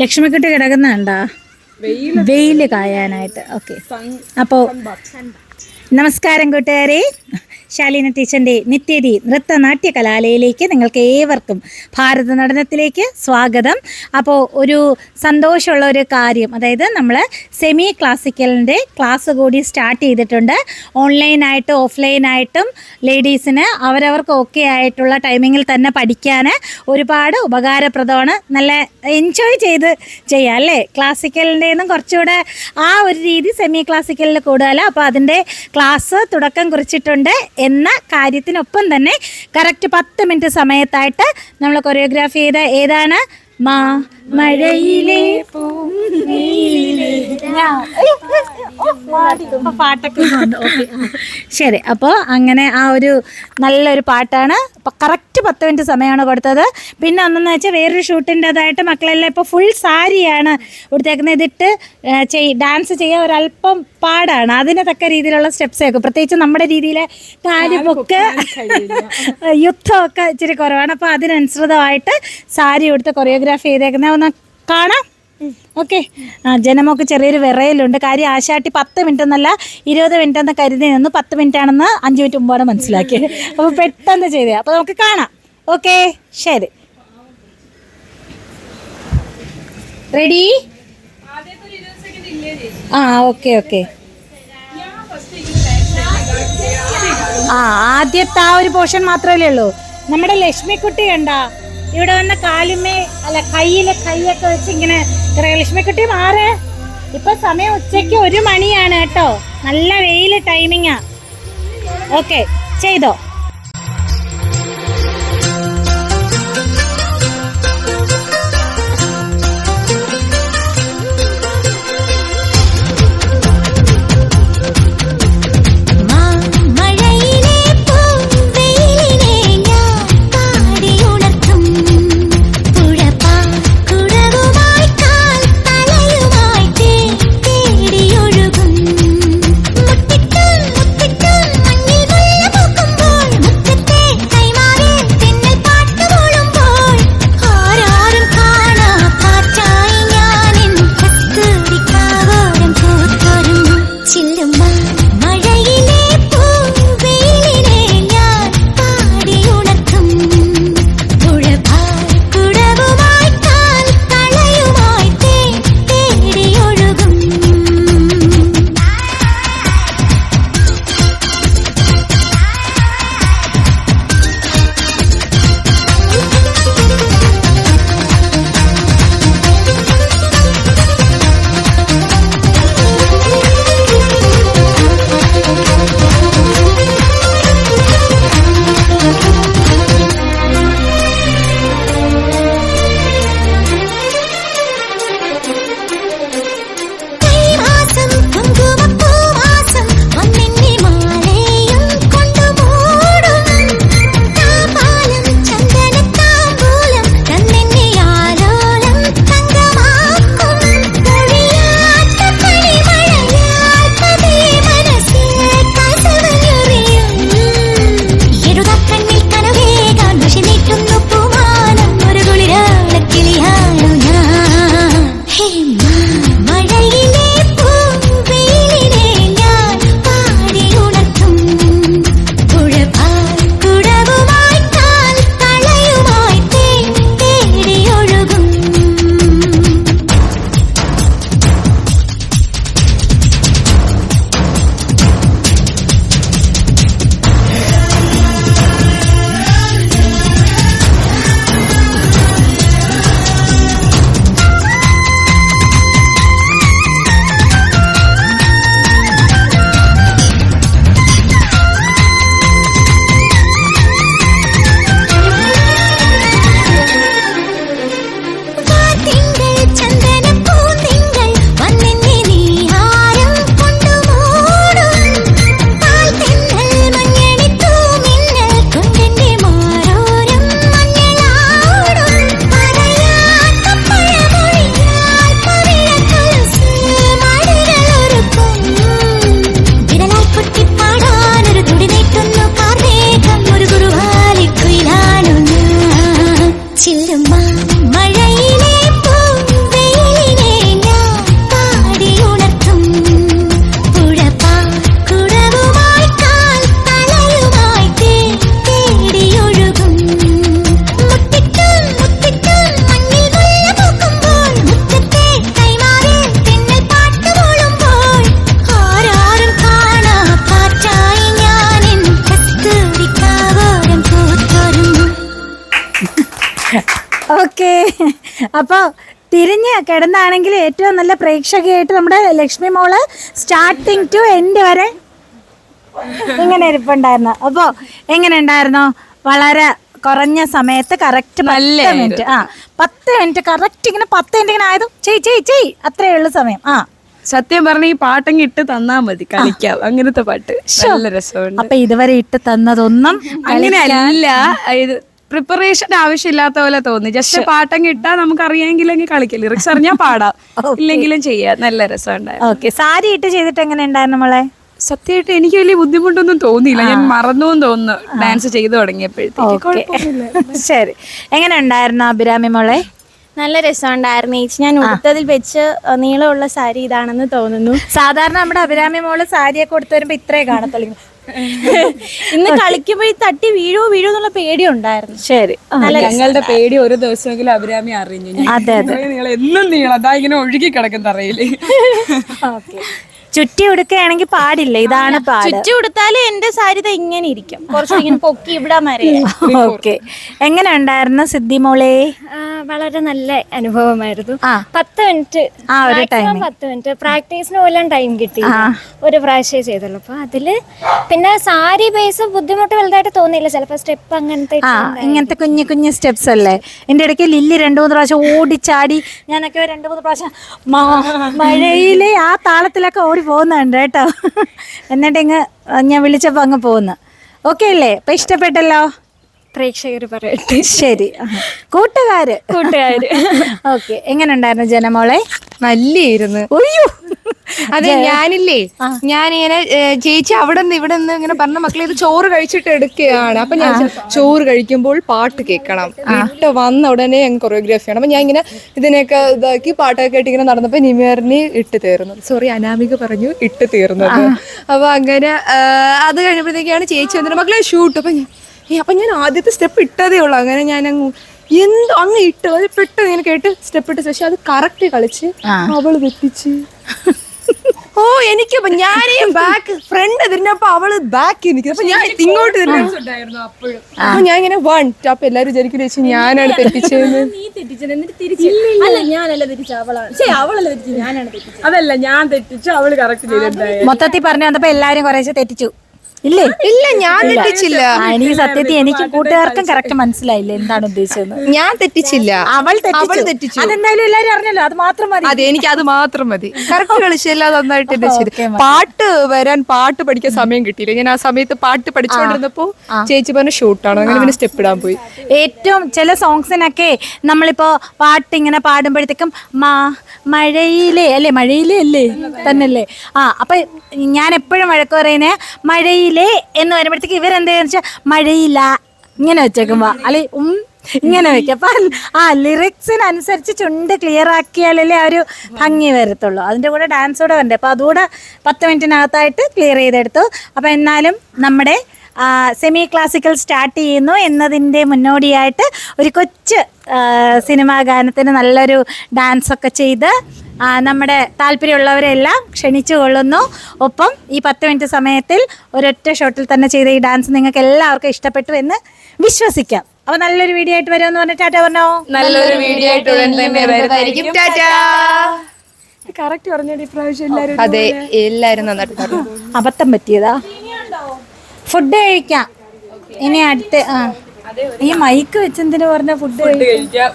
ലക്ഷ്മിക്കുട്ടി കിടക്കുന്നുണ്ടോ വെയിൽ കായാനായിട്ട്. ഓക്കെ. അപ്പോ നമസ്കാരം കൂട്ടുകാരെ. ശാലീന ടീച്ചറിന്റെ നിത്യതി നൃത്തനാട്യ കലാലയിലേക്ക് നിങ്ങൾക്ക് ഏവർക്കും ഭാരത നടനത്തിലേക്ക് സ്വാഗതം. അപ്പോൾ ഒരു സന്തോഷമുള്ള ഒരു കാര്യം അതായത് നമ്മൾ സെമി ക്ലാസിക്കലിന്റെ ക്ലാസ് കൂടി സ്റ്റാർട്ട് ചെയ്തിട്ടുണ്ട്. ഓൺലൈനായിട്ടും ഓഫ്ലൈനായിട്ടും ലേഡീസിന് അവരവർക്ക് ഓക്കെ ആയിട്ടുള്ള ടൈമിങ്ങിൽ തന്നെ പഠിക്കാൻ ഒരുപാട് ഉപകാരപ്രദമാണ്. നല്ല എൻജോയ് ചെയ്ത് ചെയ്യാം അല്ലേ? ക്ലാസിക്കലിന്റെന്നും കുറച്ചുകൂടെ ആ ഒരു രീതി സെമി ക്ലാസിക്കലിൽ കൂടുതലാണ് അപ്പോൾ അതിന്റെ ക്ലാസ് തുടക്കം കുറിച്ചിട്ടുണ്ട്. എന്ന കാര്യത്തിനൊപ്പം തന്നെ കറക്റ്റ് പത്ത് മിനിറ്റ് സമയത്തായിട്ട് നമ്മൾ കൊറിയോഗ്രാഫി ചെയ്ത ഏതാണ്? മാ. മഴയിലെ പാട്ടൊക്കെ. ശരി അപ്പോൾ അങ്ങനെ ആ ഒരു നല്ലൊരു പാട്ടാണ്. കറക്റ്റ് പത്ത് മിനിറ്റ് സമയമാണ് കൊടുത്തത്. പിന്നെ ഒന്നെന്ന് വെച്ചാൽ വേറൊരു ഷൂട്ടിന്റെതായിട്ട് മക്കളെല്ലാം ഇപ്പോൾ ഫുൾ സാരിയാണ് കൊടുത്തേക്കുന്നത് ഇതിട്ട് ചെയ് ഡാൻസ് ചെയ്യാൻ ഒരല്പം പാടാണ്. അതിന് തക്ക രീതിയിലുള്ള സ്റ്റെപ്സ് ഒക്കെ. പ്രത്യേകിച്ച് നമ്മുടെ രീതിയിലെ കാലുപൊക്ക് യുദ്ധമൊക്കെ ഇച്ചിരി കുറവാണ്. അപ്പോൾ അതിനനുസൃതമായിട്ട് സാരി കൊടുത്ത് കൊറിയോഗ്രാഫി ചെയ്തേക്കുന്നത് ഒന്ന് കാണാം. ഓക്കെ. ആ ജനമൊക്കെ ചെറിയൊരു വിറയലുണ്ട്. കാര്യം ആശാട്ടി പത്ത് മിനിറ്റ് എന്നല്ല ഇരുപത് മിനിറ്റ് എന്ന് കരുതി നിന്ന്. പത്ത് മിനിറ്റ് ആണെന്ന് അഞ്ച് മിനിറ്റ് മുമ്പാണ് മനസ്സിലാക്കിയത് അപ്പോൾ പെട്ടെന്ന് ചെയ്തേ. അപ്പോൾ നമുക്ക് കാണാം. ഓക്കെ ശരി. റെഡി ആ ഓക്കെ ഓക്കെ. ആ ആദ്യത്തെ ആ ഒരു പോർഷൻ മാത്രമല്ലേ ഉള്ളൂ. നമ്മുടെ ലക്ഷ്മിക്കുട്ടി കണ്ട? ഇവിടെ വന്ന കാലുമേ അല്ല കയ്യിൽ കൈയൊക്കെ വെച്ച് ഇങ്ങനെ കിടക്കുക. കുട്ടി മാറ്. ഇപ്പൊ സമയം ഉച്ചയ്ക്ക് ഒരു മണിയാണ് കേട്ടോ. നല്ല വെയിൽ ടൈമിങ്ങാ ഓക്കെ ചെയ്തോ. അപ്പോൾ തിരിഞ്ഞ് കിടന്നാണെങ്കിൽ ഏറ്റവും നല്ല പ്രേക്ഷകയായിട്ട് നമ്മുടെ ലക്ഷ്മി മോൾ സ്റ്റാർട്ടിങ് ടു എൻഡ് വരെ ഇങ്ങനെ ഇരിപ്പുണ്ടായിരുന്നു. അപ്പോൾ എങ്ങനെ ഉണ്ടായിരുന്നു? വളരെ കുറഞ്ഞ സമയത്ത് കറക്റ്റ് പത്ത് മിനിറ്റ് ആ പത്ത് മിനിറ്റ് കറക്റ്റ് ഇങ്ങനെ പത്ത് മിനിറ്റ് ഇങ്ങനെ ആയതും ചെയ് ചെയ് ചെയ് അത്രേ ഉള്ളൂ സമയം. ആ. സത്യം പറഞ്ഞ ഈ പാട്ടങ്ങ് ഇട്ട് തന്നാ മതി കളിക്കാം. അങ്ങനത്തെ പാട്ട്. നല്ല രസമുണ്ട്. അപ്പൊ ഇതുവരെ ഇട്ട് തന്നതൊന്നും അങ്ങനെ അല്ല ഇത് പ്രിപ്പറേഷൻ ആവശ്യമില്ലാത്ത പോലെ തോന്നി. ജസ്റ്റ് പാട്ടങ്ങ് കിട്ടാ നമുക്ക് അറിയാമെങ്കിലെങ്കിൽ കളിക്കാം. ലിറിക്സ് അറിഞ്ഞാൽ പാടാം. ഇല്ലെങ്കിലും ചെയ്യാം. നല്ല രസമുണ്ടായിരുന്നു. ഓക്കെ സാരി ഇട്ട് ചെയ്തിട്ട് എങ്ങനെ ഉണ്ടായിരുന്നു നമ്മളെ സത്യമായിട്ട് എനിക്ക് വലിയ ബുദ്ധിമുട്ടൊന്നും തോന്നിയില്ല. ഞാൻ മറന്നു എന്ന് തോന്നുന്നു ഡാൻസ് ചെയ്തു തുടങ്ങിയപ്പോഴത്തേക്ക്. ശരി. എങ്ങനെ ഉണ്ടായിരുന്നു അഭിരാമി മോളെ? നല്ല രസമുണ്ടായിരുന്നു ചേച്ചി. ഞാൻ ഉടുത്തതിൽ വെച്ച് നീളമുള്ള സാരി ഇതാണെന്ന് തോന്നുന്നു. സാധാരണ നമ്മുടെ അഭിരാമി മോൾ സാരിയൊക്കെ കൊടുത്തു വരുമ്പോ ഇത്രേ കാണത്തുള്ളൂ. ഇന്ന് കളിക്കുമ്പോ ഈ തട്ടി വീഴോ വീഴോ എന്നുള്ള പേടി ഉണ്ടായിരുന്നു. ശരി. ഞങ്ങളുടെ പേടി ഒരു ദിവസമെങ്കിലും അഭിരാമി അറിഞ്ഞു. അതെ അതെ. നീളം എന്നും നീളം അതാ ഇങ്ങനെ ഒഴുകി കിടക്കുന്ന അറിയില്ലേ ചുറ്റി ഉടുക്കുകയാണെങ്കിൽ പാടില്ല. ഇതാണ് പാട്. ചുറ്റി ഉടുത്താലും എന്റെ സാരി ദാ ഇങ്ങനെ ഇരിക്കും. കുറച്ചുകൂടി ഇങ്ങനെ പൊക്കി ഇവിടെ വരെ. ഓക്കെ. എങ്ങനെ ഉണ്ടായിരുന്നു സിദ്ധി മോളെ? വളരെ നല്ല അനുഭവമായിരുന്നു. പത്ത് മിനിറ്റ്. ആ, ഒരു ടൈം. പത്ത് മിനിറ്റ്. പ്രാക്ടീസിന് പോലും ടൈം കിട്ടി ഒരു പ്രാവശ്യം ചെയ്തുള്ളൂ. അപ്പൊ അതിൽ പിന്നെ സാരി ബേസ് ബുദ്ധിമുട്ട് വലുതായിട്ട് തോന്നിയില്ല. ചിലപ്പോ സ്റ്റെപ്പ് അങ്ങനത്തെ ഇങ്ങനത്തെ കുഞ്ഞു കുഞ്ഞു സ്റ്റെപ്സ് അല്ലേ? എന്റെ ഇടയ്ക്ക് ലില്ലി രണ്ടു മൂന്ന് പ്രാവശ്യം ഓടിച്ചാടി. ഞാനൊക്കെ രണ്ടു മൂന്ന് പ്രാവശ്യം മാ- മഴയിലെ ആ താളത്തിലൊക്കെ ഓടി പോകുന്നുണ്ട് കേട്ടോ. എന്നിട്ട് ഇങ്ങ് ഞാൻ വിളിച്ചപ്പോൾ അങ്ങ് പോകുന്നു. ഓക്കെ അല്ലേ? ഇപ്പൊ ഇഷ്ടപ്പെട്ടല്ലോ? പ്രേക്ഷകർ പറയട്ടെ. ശരി. കൂട്ടുകാര്. കൂട്ടുകാര്. ഓക്കെ എങ്ങനെ ഉണ്ടായിരുന്നു ജനമോളെ? നല്ലായിരുന്നു ഒയ്യോ അതെ ഞാനില്ലേ ഞാനിങ്ങനെ ചേച്ചി അവിടെ നിന്ന് ഇവിടെ നിന്ന് ഇങ്ങനെ പറഞ്ഞ മക്കളെ ഇത് ചോറ് കഴിച്ചിട്ട് എടുക്കുകയാണ്. അപ്പൊ ഞാൻ ചോറ് കഴിക്കുമ്പോൾ പാട്ട് കേൾക്കണം. പാട്ട് വന്ന ഉടനെ ഞാൻ കൊറിയോഗ്രാഫി ആണ്. അപ്പൊ ഞാൻ ഇങ്ങനെ ഇതിനെയൊക്കെ ഇതാക്കി പാട്ടൊക്കെ കേട്ടിങ്ങനെ നടന്നപ്പോ നിമേറിന് ഇട്ട് തീർന്നു സോറി അനാമിക പറഞ്ഞു ഇട്ട് തീർന്നത്. അപ്പൊ അങ്ങനെ അത് കഴിഞ്ഞപ്പോഴത്തേക്കാണ് ചേച്ചി വന്നിട്ട് മക്കളെ ഷൂട്ട് അപ്പൊ ഞാൻ അപ്പൊ ഞാൻ ആദ്യത്തെ സ്റ്റെപ്പ് ഇട്ടതേ ഉള്ളൂ. അങ്ങനെ ഞാൻ അങ്ങ് എന്തോ അങ്ങ് ഇട്ട് അത് പെട്ടെന്ന് ഇങ്ങനെ കേട്ട് സ്റ്റെപ്പ് ഇട്ട് ശേഷം അത് കറക്റ്റ് കളിച്ച് അവൾ വെട്ടിച്ച് ഓ എനിക്ക് ഞാൻ ബാക്ക് ഫ്രണ്ട് തിരിഞ്ഞപ്പോ അവൾ ബാക്ക് എനിക്ക്. അപ്പൊ ഞാൻ ഇങ്ങോട്ട് തിരിഞ്ഞു അപ്പൊ ഞാൻ ഇങ്ങനെ വൺ അപ്പൊ എല്ലാരും വിചാരിക്കും ചേച്ചി ഞാനാണ് തെറ്റിച്ചെന്ന് നീ തെറ്റിച്ചത് ഞാനാണ് അതല്ല ഞാൻ തെറ്റിച്ചു അവൾ കറക്റ്റ് ചെയ്തിട്ടുണ്ടായി മൊത്തത്തിൽ പറഞ്ഞു വന്നപ്പോ എല്ലാരും കുറേശ്ശെ തെറ്റിച്ചു. ഇല്ലേ? ഇല്ല ഞാൻ തെറ്റിച്ചില്ല. എനിക്ക് സത്യത്തിൽ എനിക്ക് കൂട്ടുകാർക്കും കറക്റ്റ് മനസ്സിലായില്ല എന്താണ് ഉദ്ദേശിച്ചത് ഞാൻ തെറ്റിച്ചില്ല. അവൾ അവൾ തെറ്റിച്ചു. അതെന്തായാലും എല്ലാരും അറിഞ്ഞല്ലോ അത് മാത്രം മതി. അതെ എനിക്ക് അത് മാത്രം മതി. കറക്റ്റ് കളിച്ചല്ല നന്നായിട്ട് എന്നെ ചെയ്തു പാട്ട് വരാൻ പാട്ട് പഠിക്കാൻ സമയം കിട്ടിയില്ല. ഞാൻ ആ സമയത്ത് പാട്ട് പഠിച്ചുകൊണ്ടിരുന്നപ്പോ ചേച്ചി പറഞ്ഞ ഷൂട്ടാണ്. അങ്ങനെ പിന്നെ സ്റ്റെപ്പ് ഇടാൻ പോയി. ഏറ്റവും ചില സോങ്സിനൊക്കെ നമ്മളിപ്പോ പാട്ട് ഇങ്ങനെ പാടുമ്പോഴത്തേക്കും മാ മഴയിലെ അല്ലേ? മഴയിലെ അല്ലേ? തന്നല്ലേ? ആ അപ്പൊ ഞാൻ എപ്പോഴും വഴക്ക് പറയുന്നേ മഴയിലെ എന്ന് വരുമ്പോഴത്തേക്ക് ഇവരെന്താന്ന് വെച്ചാൽ മഴയില്ല. ഇങ്ങനെ വെച്ചേക്കുമ്പോ അല്ലെ ഉം ഇങ്ങനെ വെക്കും. അപ്പൊ ആ ലിറിക്സിനനുസരിച്ച് ചുണ്ട് ക്ലിയർ ആക്കിയാലല്ലേ ആ ഒരു ഭംഗി വരത്തുള്ളൂ. അതിന്റെ കൂടെ ഡാൻസ് കൂടെ വരണ്ടേ. അപ്പോൾ അതുകൂടെ പത്ത് മിനിറ്റിനകത്തായിട്ട് ക്ലിയർ ചെയ്തെടുത്തു. അപ്പോൾ എന്നാലും നമ്മുടെ സെമി ക്ലാസിക്കൽ സ്റ്റാർട്ട് ചെയ്യുന്നു എന്നതിന്റെ മുന്നോടിയായിട്ട് ഒരു കൊച്ച് സിനിമാ ഗാനത്തിന് നല്ലൊരു ഡാൻസൊക്കെ ചെയ്ത് നമ്മുടെ താല്പര്യമുള്ളവരെല്ലാം ക്ഷണിച്ചു കൊള്ളുന്നു ഒപ്പം ഈ പത്ത് മിനിറ്റ് സമയത്തിൽ ഒരൊറ്റ ഷോട്ടിൽ തന്നെ ചെയ്ത ഈ ഡാൻസ് നിങ്ങൾക്ക് എല്ലാവർക്കും ഇഷ്ടപ്പെട്ടു എന്ന് വിശ്വസിക്കാം. അപ്പൊ നല്ലൊരു വീഡിയോ ആയിട്ട് വരുമെന്ന് പറഞ്ഞിട്ട് ടാറ്റ പറഞ്ഞോ? നല്ലൊരു വീഡിയോ ആയിട്ട് കറക്റ്റ് പറഞ്ഞിട്ട് ഇപ്രാവശ്യം എല്ലാരും അതെ എല്ലാവരും നന്നായിട്ട് പറഞ്ഞു. അബദ്ധം പറ്റിയതാ. ഫുഡ് കഴിക്കാം. ഇനി അടുത്ത് ആ ഈ മൈക്ക് വെച്ചെന്തിനു പറഞ്ഞ ഫുഡ് കഴിക്കാം.